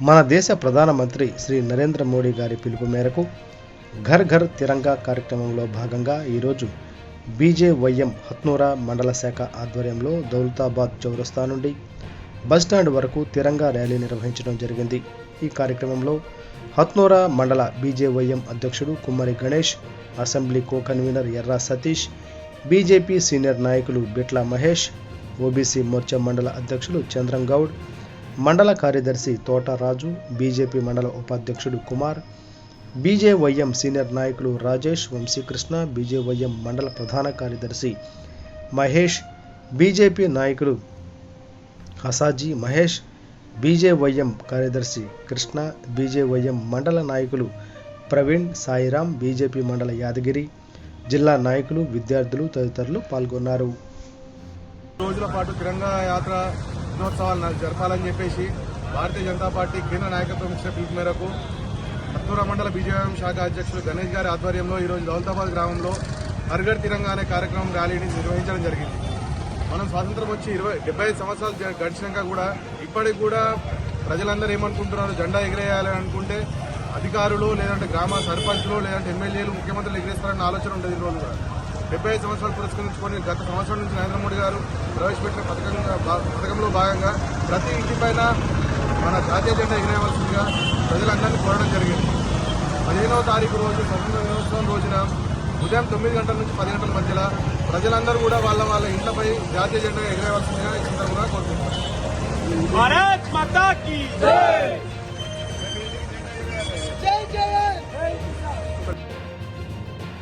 మన దేశ ప్రధానమంత్రి శ్రీ నరేంద్ర మోడీ గారి పిలుపు మేరకు ఘర్ ఘర్ తిరంగా కార్యక్రమంలో భాగంగా ఈరోజు బీజేవైఎం హత్నూరా మండల శాఖ ఆధ్వర్యంలో దౌలతాబాద్ చౌరస్తా నుండి బస్టాండ్ వరకు తిరంగా ర్యాలీ నిర్వహించడం జరిగింది. ఈ కార్యక్రమంలో హత్నూరా మండల బీజేవైఎం అధ్యక్షుడు Kummari Ganesh assembly co convener Erra Satish BJP senior నాయకులు బిట్లా మహేష్ ఓబీసీ మోర్చా మండల అధ్యక్షులు చంద్రం గౌడ్ మండల కార్యదర్శి తోటరాజు బీజేపీ మండల ఉపాధ్యక్షుడు కుమార్ బీజేవైఎం సీనియర్ నాయకులు రాజేష్ వంశీకృష్ణ బీజేవైఎం మండల ప్రధాన కార్యదర్శి మహేష్ బీజేపీ నాయకులు హసాజీ మహేష్ బీజేవైఎం కార్యదర్శి కృష్ణ బీజేవైఎం మండల నాయకులు ప్రవీణ్ సాయిరాం బీజేపీ మండల యాదగిరి జిల్లా నాయకులు విద్యార్థులు తదితరులు పాల్గొన్నారు. రోజుల పాటు తిరంగా యాత్ర దినోత్సవాలు జరపాలని చెప్పేసి భారతీయ జనతా పార్టీ కేంద్ర నాయకత్వం ఇచ్చిన పిలుపు మేరకు హత్తూర మండల బీజేపీ శాఖ అధ్యక్షులు గణేష్ గారి ఆధ్వర్యంలో ఈరోజు దౌలతాబాద్ గ్రామంలో హర్ఘర్ తిరంగా అనే కార్యక్రమం ర్యాలీని నిర్వహించడం జరిగింది. మనం స్వాతంత్రం వచ్చి ఇరవై డెబ్బై ఐదు సంవత్సరాలు గడిచినాక కూడా ఇప్పటికి కూడా ప్రజలందరూ ఏమనుకుంటున్నారు? జెండా ఎగిరేయాలి అనుకుంటే అధికారులు లేదంటే గ్రామ సర్పంచ్లు లేదంటే ఎమ్మెల్యేలు ముఖ్యమంత్రులు ఎగిరేస్తారన్న ఆలోచన ఉండేది ఈ రోజు కూడా. డెబ్బై ఐదు సంవత్సరాలు పురస్కరించుకొని గత సంవత్సరం నుంచి నరేంద్ర మోడీ గారు ప్రవేశపెట్టిన పథకంగా భాగంగా ప్రతి ఇంటిపైన మన జాతీయ జెండా ఎగిరేయవలసిందిగా ప్రజలందరినీ కోరడం జరిగింది. పదిహేనవ తారీఖు రోజు స్వతంత్ర దినోత్సవం రోజున ఉదయం తొమ్మిది గంటల నుంచి పది గంటల మధ్యలో ప్రజలందరూ కూడా వాళ్ళ వాళ్ళ ఇంట్లపై జాతీయ జెండా ఎగిరేయవలసిందిగా ఈ సందర్భంగా కోరుతున్నారు